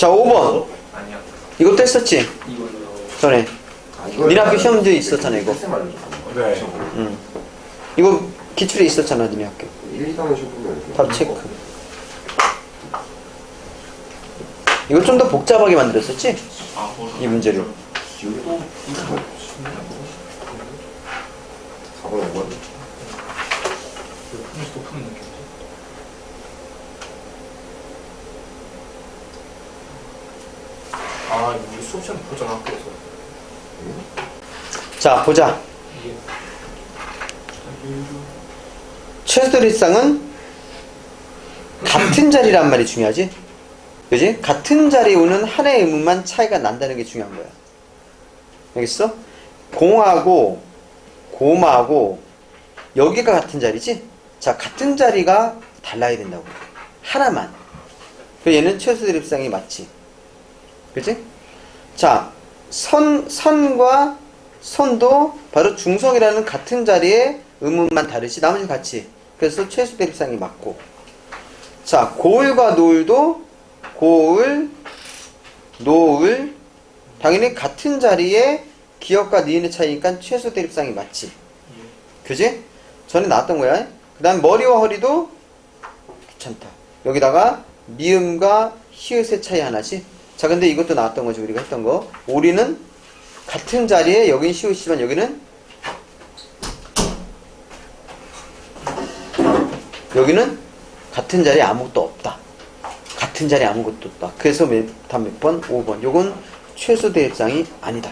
자, 5번. 아니야. 이것도 했었지? 전에. 니네 학교 시험지에 있었잖아, 이거. 네. 응. 이거 기출에 있었잖아, 니네 학교. 1, 2단원 시험 보면 이렇게. 답 체크. 이거 좀 더 복잡하게 만들었었지? 이 문제를. 기울도 이거 뭐 쉽냐? 4번 5번. 아, 우리 수업 시간에 보잖아, 학교에서. 자, 보자. 이게. 최소들일상은 같은 자리란 말이 중요하지? 그지? 같은 자리에 오는 하나의 의문만 차이가 난다는 게 중요한 거야. 알겠어? 공하고 고마하고 여기가 같은 자리지? 자, 같은 자리가 달라야 된다고. 하나만. 그 얘는 최소대립상이 맞지. 그지? 자, 선, 선과 선도 바로 중성이라는 같은 자리에 의문만 다르지 나머지 같이. 그래서 최소 대립상이 맞고. 자, 고을과 노을도 고을, 노을 당연히 같은 자리에 기억과 니은의 차이니까 최소 대립상이 맞지. 그지? 전에 나왔던 거야. 그 다음 머리와 허리도 귀찮다. 여기다가 미음과 히읗의 차이 하나지. 자, 근데 이것도 나왔던 거지. 우리가 했던 거. 오리는 같은 자리에 여긴 히읗이지만 여기는 여기는 같은 자리에 아무것도 없다. 같은 자리에 아무것도 없다. 그래서 몇, 다몇 번? 5번. 요건 최소 대입상이 아니다.